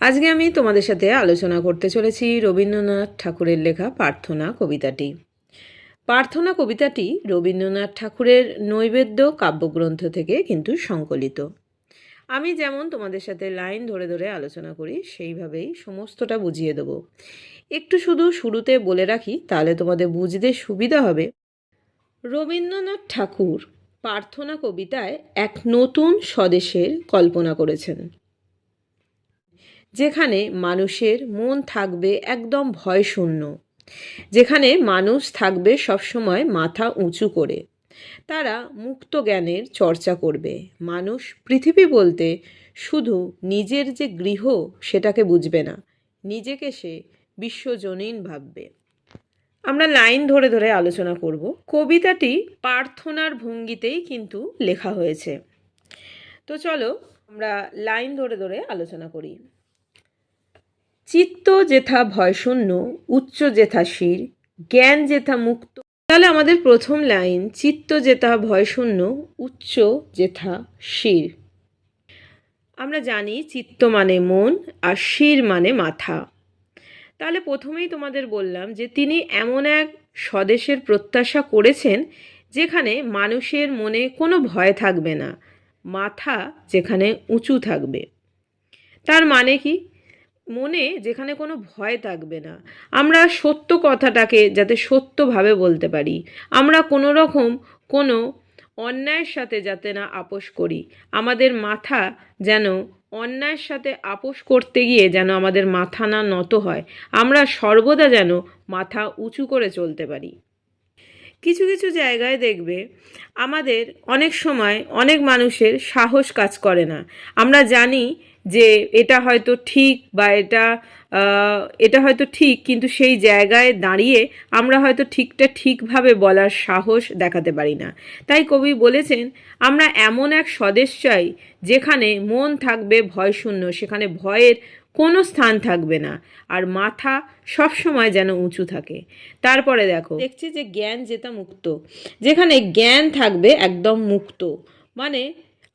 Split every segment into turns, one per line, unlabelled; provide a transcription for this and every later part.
আজকে আমি তোমাদের সাথে আলোচনা করতে চলেছি রবীন্দ্রনাথ ঠাকুরের লেখা প্রার্থনা কবিতাটি। প্রার্থনা কবিতাটি রবীন্দ্রনাথ ঠাকুরের নৈবেদ্য কাব্যগ্রন্থ থেকে কিন্তু সংকলিত। আমি যেমন তোমাদের সাথে লাইন ধরে ধরে আলোচনা করি, সেইভাবেই সমস্তটা বুঝিয়ে দেবো। একটু শুধু শুরুতে বলে রাখি, তাহলে তোমাদের বুঝতে সুবিধা হবে। রবীন্দ্রনাথ ঠাকুর প্রার্থনা কবিতায় এক নতুন স্বদেশের কল্পনা করেছেন। যেখানে মানুষের মন থাকবে একদম ভয়শূন্য। যেখানে মানুষ থাকবে সবসময় মাথা উঁচু করে। তারা মুক্ত জ্ঞানের চর্চা করবে। মানুষ পৃথিবী বলতে শুধু নিজের যে গৃহ সেটাকে বুঝবে না, নিজেকে সে বিশ্বজনীন ভাববে। আমরা লাইন ধরে ধরে আলোচনা করব। কবিতাটি প্রার্থনার ভঙ্গিতেই কিন্তু লেখা হয়েছে। তো চলো আমরা লাইন ধরে ধরে আলোচনা করি। চিত্ত যেথা ভয়শূন্য, উচ্চ যেথা শির, জ্ঞান যেথা মুক্ত। তাহলে আমাদের প্রথম লাইন, চিত্ত যেথা ভয়শূন্য, উচ্চ যেথা শির। আমরা জানি চিত্ত মানে মন আর শির মানে মাথা। তাহলে প্রথমেই তোমাদের বললাম যে তিনি এমন এক স্বদেশের প্রত্যাশা করেছেন যেখানে মানুষের মনে কোনো ভয় থাকবে না, মাথা যেখানে উঁচু থাকবে। তার মানে কি? মনে যেখানে কোনো ভয় থাকবে না। আমরা সত্য কথাটাকে যাতে সত্যভাবে বলতে পারি। আমরা কোনো রকম কোনো অন্যায়ের সাথে যাতে না আপোষ করি। আমাদের মাথা যেন অন্যায়ের সাথে আপোষ করতে গিয়ে যেন আমাদের মাথা না নত হয়। আমরা সর্বদা যেন মাথা উঁচু করে চলতে পারি। কিছু কিছু জায়গায় দেখবে আমাদের অনেক সময় অনেক মানুষের সাহস কাজ করে না। আমরা জানি যে এটা হয়তো ঠিক বা এটা এটা হয়তো ঠিক, কিন্তু সেই জায়গায় দাঁড়িয়ে আমরা হয়তো ঠিকটা ঠিকভাবে বলার সাহস দেখাতে পারি না। তাই কবি বলেছেন, আমরা এমন এক স্বদেশ চাই যেখানে মন থাকবে ভয়শূন্য সেখানে ভয়ের কোনো স্থান থাকবে না, আর মাথা সবসময় যেন উঁচু থাকে। তারপরে দেখো, দেখছি যে জ্ঞান যেটা মুক্ত, যেখানে জ্ঞান থাকবে একদম মুক্ত মানে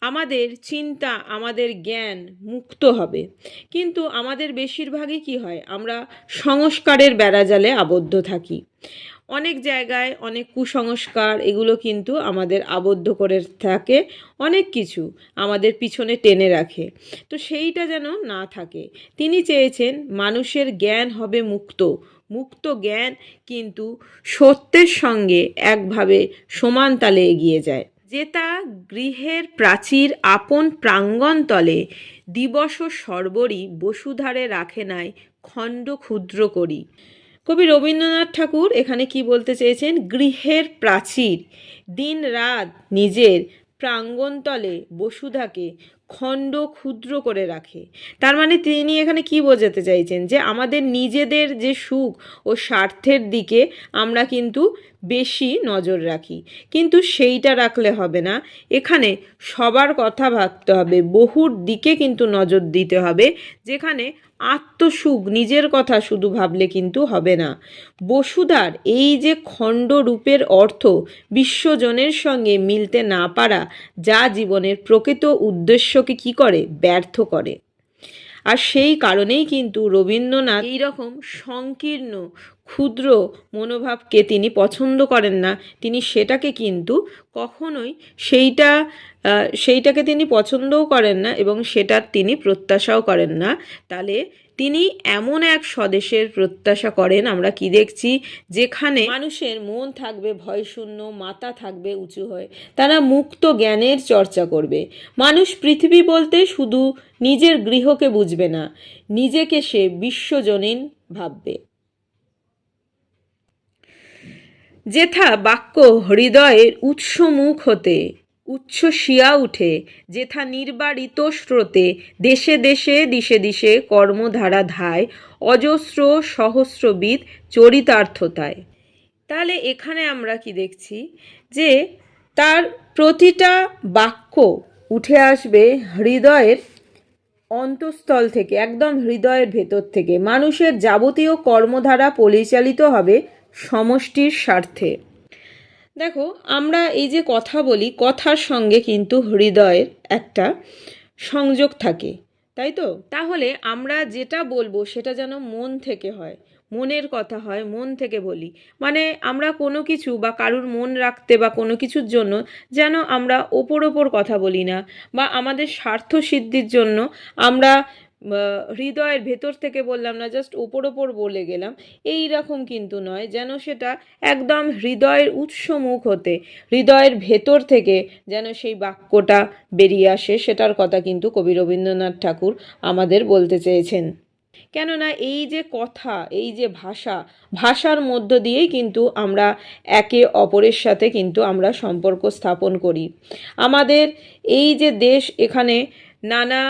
আমাদের চিন্তা, আমাদের জ্ঞান মুক্ত হবে। কিন্তু আমাদের বেশিরভাগই কি হয়? আমরা সংস্কারের বেড়াজালে আবদ্ধ থাকি। অনেক জায়গায় অনেক কুসংস্কার, এগুলো কিন্তু আমাদের আবদ্ধ করে থাকে অনেক কিছু আমাদের পিছনে টেনে রাখে। তো সেইটা যেন না থাকে। তিনি চেয়েছেন মানুষের জ্ঞান হবে মুক্ত। মুক্ত জ্ঞান কিন্তু সত্যের সঙ্গে একভাবে সমান তালে এগিয়ে যায়। যেটা গৃহের প্রাচীর আপন প্রাঙ্গণ তলে, দিবস সর্বরি বসুধারে রাখে নাই খণ্ড ক্ষুদ্র করি। কবি রবীন্দ্রনাথ ঠাকুর এখানে কি বলতে চেয়েছেন? গৃহের প্রাচীর, দিন রাত নিজের প্রাঙ্গণতলে বসুধাকে খণ্ড ক্ষুদ্র করে রাখে। তার মানে তিনি এখানে কি বোঝাতে চাইছেন? যে আমাদের নিজেদের যে সুখ ও স্বার্থের দিকে আমরা কিন্তু বেশি নজর রাখি। কিন্তু সেইটা রাখলে হবে না। এখানে সবার কথা ভাবতে হবে। বহুর দিকে কিন্তু নজর দিতে হবে। যেখানে আত্মসুখ, নিজের কথা শুধু ভাবলে কিন্তু হবে না। বসুধার, এই যে খণ্ড রূপের অর্থ বিশ্বজনের সঙ্গে মিলতে না পারা, যা জীবনের প্রকৃত উদ্দেশ্যকে কি করে? ব্যর্থ করে। আর সেই কারণেই কিন্তু রবীন্দ্রনাথ এইরকম সংকীর্ণ, ক্ষুদ্র মনোভাবকে তিনি পছন্দ করেন না। তিনি সেটাকে কিন্তু কখনোই সেইটা সেইটাকে তিনি পছন্দও করেন না এবং সেটার তিনি প্রত্যাশাও করেন না। তাহলে তিনি এমন এক স্বদেশের প্রত্যাশা করেন, আমরা কি দেখছি? যেখানে মানুষের মন থাকবে ভয়শূন্য, মাথা থাকবে উঁচু হয়ে। তারা মুক্ত জ্ঞানের চর্চা করবে। মানুষ পৃথিবী বলতে শুধু নিজের গৃহকে বুঝবে না, নিজেকে সে বিশ্বজনীন ভাববে। যেথা বাক্য হৃদয়ের উৎসমুখ হতে উচ্ছ্বসিয়া উঠে, যেথা নির্বাড়িত স্রোতে দেশে দেশে দিশে দিশে কর্মধারা ধায় অজস্র সহস্রবিদ চরিতার্থতায়। তাহলে এখানে আমরা কি দেখছি? যে তার প্রতিটা বাক্য উঠে আসবে হৃদয়ের অন্তঃস্থল থেকে, একদম হৃদয়ের ভেতর থেকে। মানুষের যাবতীয় কর্মধারা পরিচালিত হবে সমষ্টির স্বার্থে। দেখো, আমরা এই যে কথা বলি, কথার সঙ্গে কিন্তু হৃদয়ের একটা সংযোগ থাকে, তাই তো? তাহলে আমরা যেটা বলব সেটা যেন মন থেকে হয়, মনের কথা হয়, মন থেকে বলি। মানে আমরা কোনো কিছু বা কারুর মন রাখতে বা কোনো কিছুর জন্য যেন আমরা ওপর ওপর কথা বলি না বা আমাদের স্বার্থ সিদ্ধির জন্য আমরা হৃদয়ের ভেতর থেকে বললাম না জাস্ট ওপর ওপর বলে গেলাম, এই রকম কিন্তু নয়, যেন সেটা একদম হৃদয়ের উৎসমুখ হতে, হৃদয়ের ভেতর থেকে যেন সেই বাক্যটা বেরিয়ে আসে, সেটার কথা কিন্তু কবি রবীন্দ্রনাথ ঠাকুর আমাদের বলতে চেয়েছেন। কেননা এই যে কথা, এই যে ভাষা, ভাষার মধ্য দিয়েই কিন্তু আমরা একে অপরের সাথে কিন্তু আমরা সম্পর্ক স্থাপন করি। আমাদের এই যে দেশ, এখানে নানা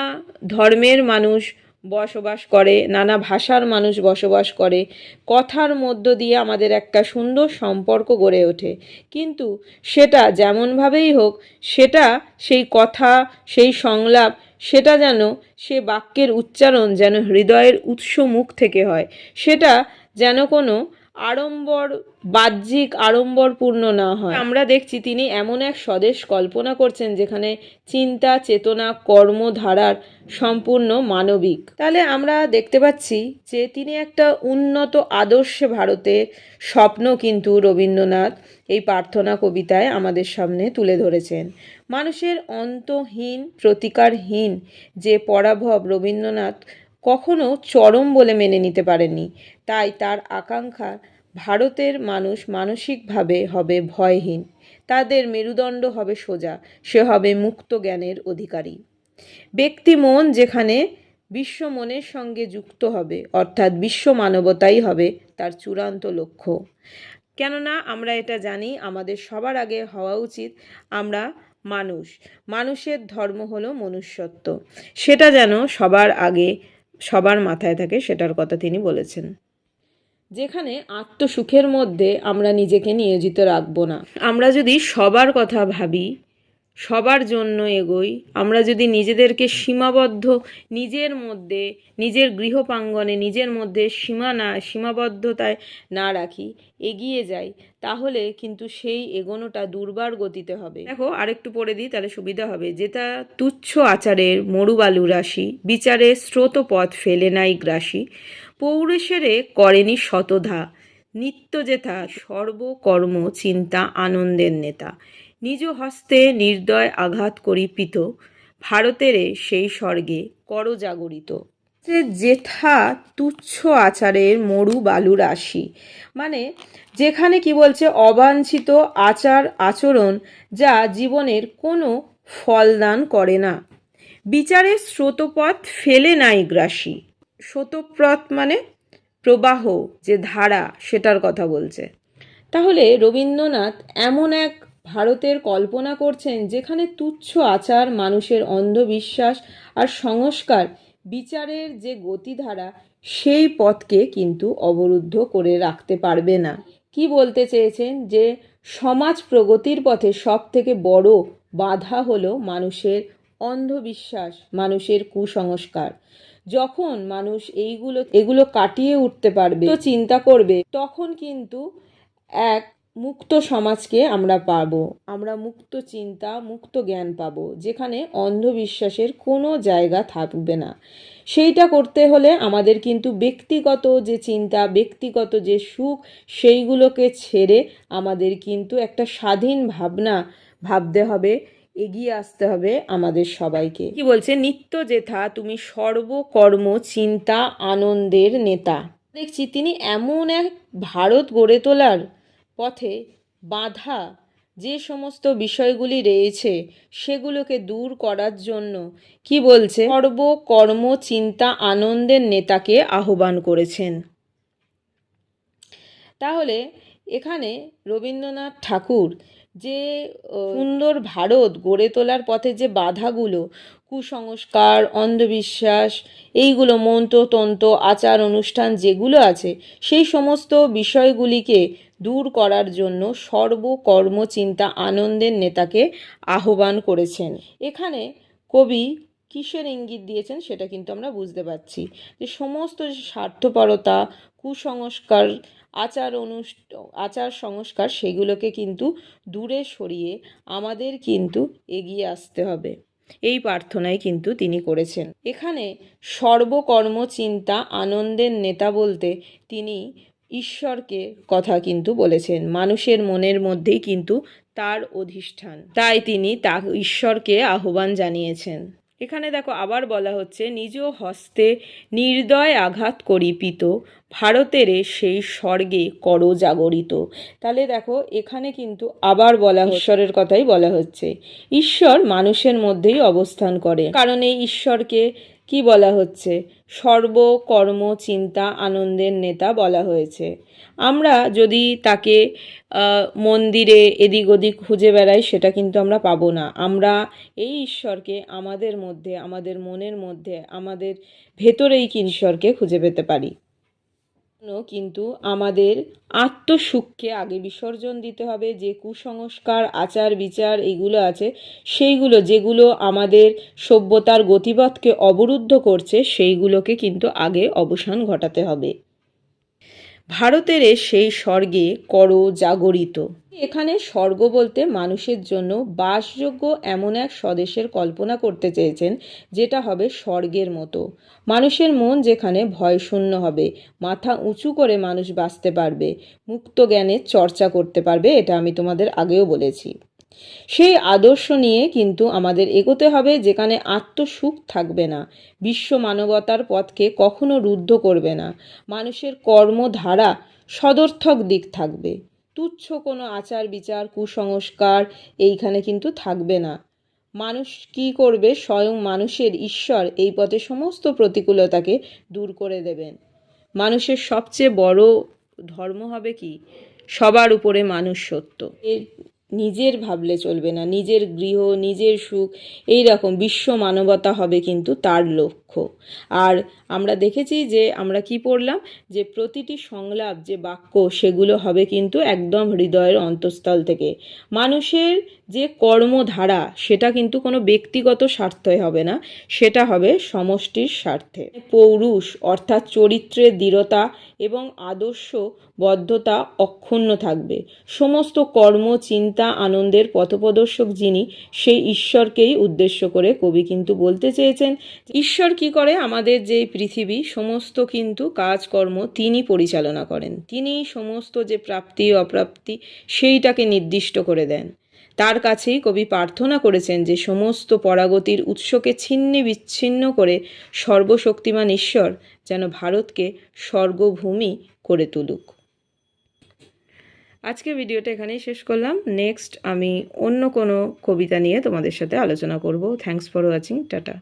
ধর্মের মানুষ বসবাস করে, নানা ভাষার মানুষ বসবাস করে, কথার মধ্য দিয়ে আমাদের একটা সুন্দর সম্পর্ক গড়ে ওঠে। কিন্তু সেটা যেমনভাবেই হোক, সেটা সেই কথা, সেই সংলাপ সেটা যেন সে বাক্যের উচ্চারণ যেন হৃদয়ের উৎস মুখ থেকে হয়। সেটা যেন কোনো আড়ম্বর, বাহ্যিক আড়ম্বরপূর্ণ না হয়। আমরা দেখছি তিনি এমন এক স্বদেশ কল্পনা করছেন যেখানে চিন্তা, চেতনা কর্মধারার সম্পূর্ণ মানবিক। তাহলে আমরা দেখতে পাচ্ছি যে তিনি একটা উন্নত আদর্শে ভারতের স্বপ্ন কিন্তু রবীন্দ্রনাথ এই প্রার্থনা কবিতায় আমাদের সামনে তুলে ধরেছেন। মানুষের অন্তহীন, প্রতিকারহীন যে পরাভব রবীন্দ্রনাথ কখনো চরম বলে মেনে নিতে পারেননি। তাই তার আকাঙ্ক্ষা, ভারতের মানুষ মানসিকভাবে হবে ভয়হীন। তাদের মেরুদণ্ড হবে সোজা, সে হবে মুক্ত জ্ঞানের অধিকারী। ব্যক্তি মন যেখানে বিশ্ব মনের সঙ্গে যুক্ত হবে, অর্থাৎ বিশ্ব মানবতাই হবে তার চূড়ান্ত লক্ষ্য। কেননা আমরা এটা জানি, আমাদের সবার আগে হওয়া উচিত আমরা মানুষ। মানুষের ধর্ম হলো মনুষ্যত্ব। সেটা যেন সবার আগে সবার মাথায় থাকে, সেটার কথা তিনি বলেছেন। যেখানে আত্মসুখের মধ্যে আমরা নিজেকে নিয়োজিত রাখব না। আমরা যদি সবার কথা ভাবি সবার জন্য এগোই। আমরা যদি নিজেদেরকে সীমাবদ্ধ, নিজের মধ্যে, নিজের গৃহপ্রাঙ্গনে নিজের মধ্যে সীমা না, সীমাবদ্ধতায় না রাখি, এগিয়ে যাই, তাহলে কিন্তু সেই এগোনোটা দুর্বার গতিতে হবে। দেখো, আরেকটু পড়ে দিই, তাহলে সুবিধা হবে। যেটা তুচ্ছ আচারের মরুবালু রাশি, বিচারে স্রোতপথ ফেলে নাই গ্রাসী পৌরেশেরে করেনি শতধা, নিত্য যেথা সর্বকর্ম চিন্তা আনন্দের নেতা। নিজ হস্তে নির্দয় আঘাত করিপিত, ভারতেরে সেই স্বর্গে করজাগরিত। যে জেঠা তুচ্ছ আচারের মরু বালু রাশি মানে যেখানে কি বলছে, অবাঞ্ছিত আচার আচরণ যা জীবনের কোনো ফলদান করে না। বিচারের স্রোতপথ ফেলে নাই গ্রাসী। স্রোতপথ মানে প্রবাহ যে ধারা, সেটার কথা বলছে। তাহলে রবীন্দ্রনাথ এমন এক ভারতের কল্পনা করছেন যেখানে তুচ্ছ আচার, মানুষের অন্ধবিশ্বাস আর সংস্কার বিচারের যে গতিধারা, সেই পথকে কিন্তু অবরুদ্ধ করে রাখতে পারবে না। কি বলতে চেয়েছেন যে, সমাজ প্রগতির পথে সব থেকে বড় বাধা হলো মানুষের অন্ধবিশ্বাস, মানুষের কুসংস্কার। যখন মানুষ এইগুলো, এগুলো কাটিয়ে উঠতে পারবে, তো চিন্তা করবে, তখন কিন্তু এক মুক্ত সমাজকে আমরা পাবো। আমরা মুক্ত চিন্তা, মুক্ত জ্ঞান পাবো, যেখানে অন্ধবিশ্বাসের কোনো জায়গা থাকবে না। সেইটা করতে হলে আমাদের কিন্তু ব্যক্তিগত যে চিন্তা, ব্যক্তিগত যে সুখ, সেইগুলোকে ছেড়ে আমাদের কিন্তু একটা স্বাধীন ভাবনা ভাবতে হবে, এগিয়ে আসতে হবে আমাদের সবাইকে। কি বলছে? নিত্য যেথা, তুমি সর্বকর্ম, চিন্তা, আনন্দের নেতা। দেখছি তিনি এমন এক ভারত গড়ে তোলার পথে বাধা যে সমস্ত বিষয়গুলি রয়েছে সেগুলোকে দূর করার জন্য কি বলছে? সর্ব কর্ম চিন্তা আনন্দের নেতাকে আহ্বান করেছেন। তাহলে এখানে রবীন্দ্রনাথ ঠাকুর যে সুন্দর ভারত গড়ে তোলার পথে যে বাধাগুলো, কুসংস্কার, অন্ধবিশ্বাস, এইগুলো মন্ত্রতন্ত্র আচার, অনুষ্ঠান যেগুলো আছে, সেই সমস্ত বিষয়গুলিকে দূর করার জন্য সর্বকর্মচিন্তা আনন্দের নেতাকে আহ্বান করেছেন। এখানে কবি কিসের ইঙ্গিত দিয়েছেন সেটা কিন্তু আমরা বুঝতে পারছি। যে সমস্ত স্বার্থপরতা, কুসংস্কার, আচার অনুষ্ঠ, আচার সংস্কার সেগুলোকে কিন্তু দূরে সরিয়ে আমাদের কিন্তু এগিয়ে আসতে হবে। এই প্রার্থনাই কিন্তু তিনি করেছেন। এখানে সর্বকর্ম চিন্তা আনন্দের নেতা বলতে তিনি ঈশ্বরকে কথা কিন্তু বলেছেন। মানুষের মনের মধ্যেই কিন্তু তার অধিষ্ঠান। তাই তিনি তা ঈশ্বরকে আহ্বান জানিয়েছেন। এখানে দেখো আবার বলা হচ্ছে, নিজ হস্তে নির্দয় আঘাত করিপিত, ভারতের সেই স্বর্গে কর জাগরিত। তাহলে দেখো, এখানে কিন্তু আবার বলা ঈশ্বরের কথাই বলা হচ্ছে। ঈশ্বর মানুষের মধ্যেই অবস্থান করে কারণ এই ঈশ্বরকে কি বলা হচ্ছে? সর্ব কর্ম চিন্তা আনন্দের নেতা বলা হয়েছে। আমরা যদি তাকে মন্দিরে এদিক ওদিক খুঁজে বেড়াই, সেটা কিন্তু আমরা পাবো না। আমরা এই ঈশ্বরকে আমাদের মধ্যে, আমাদের মনের মধ্যে, আমাদের ভেতরেই ঈশ্বরকে খুঁজে পেতে পারি? কিন্তু আমাদের আত্মসুখকে আগে বিসর্জন দিতে হবে, যে কুসংস্কার, আচার, বিচার এগুলো আছে, সেইগুলো যেগুলো আমাদের সভ্যতার গতিপথকে অবরুদ্ধ করছে, সেইগুলোকে কিন্তু আগে অবসান ঘটাতে হবে। ভারতের সেই স্বর্গে কর জাগরিত এখানে স্বর্গ বলতে মানুষের জন্য বাসযোগ্য এমন এক স্বদেশের কল্পনা করতে চেয়েছেন, যেটা হবে স্বর্গের মতো। মানুষের মন যেখানে ভয়শূন্য হবে, মাথা উঁচু করে মানুষ বাঁচতে পারবে, মুক্ত জ্ঞানের চর্চা করতে পারবে, এটা আমি তোমাদের আগেও বলেছি। সেই আদর্শ নিয়ে কিন্তু আমাদের এগোতে হবে, যেখানে আত্মসুখ থাকবে না। বিশ্ব মানবতার পথকে কখনো রুদ্ধ করবে না। মানুষের কর্মধারা সদর্থক দিক থাকবে। তুচ্ছ কোনো আচার, বিচার, কুসংস্কার এইখানে কিন্তু থাকবে না। মানুষ কি করবে? স্বয়ং মানুষের ঈশ্বর এই পথে সমস্ত প্রতিকূলতাকে দূর করে দেবেন। মানুষের সবচেয়ে বড় ধর্ম হবে কি? সবার উপরে মানুষ সত্য। এর নিজের ভাবলে চলবে না, নিজের গৃহ, নিজের সুখ, এই রকম বিশ্ব মানবতা হবে কিন্তু তার লক্ষ্য। আর আমরা দেখেছি যে আমরা কি পড়লাম? যে প্রতিটি সংলাপ, যে বাক্য, সেগুলো হবে কিন্তু একদম হৃদয়ের অন্তঃস্থল থেকে। মানুষের যে কর্মধারা, সেটা কিন্তু কোনো ব্যক্তিগত স্বার্থে হবে না, সেটা হবে সমষ্টির স্বার্থে। পৌরুষ, অর্থাৎ চরিত্রের দৃঢ়তা এবং আদর্শ বদ্ধতা অক্ষুণ্ণ থাকবে। সমস্ত কর্ম, চিন্তা আনন্দের পথপ্রদর্শক যিনি, সেই ঈশ্বরকেই উদ্দেশ্য করে কবি কিন্তু বলতে চেয়েছেন, ঈশ্বর কি করে আমাদের যে পৃথিবী, সমস্ত কিন্তু কাজকর্ম তিনি পরিচালনা করেন। তিনি সমস্ত যে প্রাপ্তি, অপ্রাপ্তি, সেইটাকে নির্দিষ্ট করে দেন। তার কাছেই কবি প্রার্থনা করেছেন যে সমস্ত পরাগতির উৎসকে ছিন্ন বিচ্ছিন্ন করে সর্বশক্তিমান ঈশ্বর যেন ভারতকে স্বর্গভূমি করে তুলুক। আজকে ভিডিওটা এখানেই শেষ করলাম। নেক্সট আমি অন্য কোনো কবিতা নিয়ে তোমাদের সাথে আলোচনা করব। Thanks for watching tata.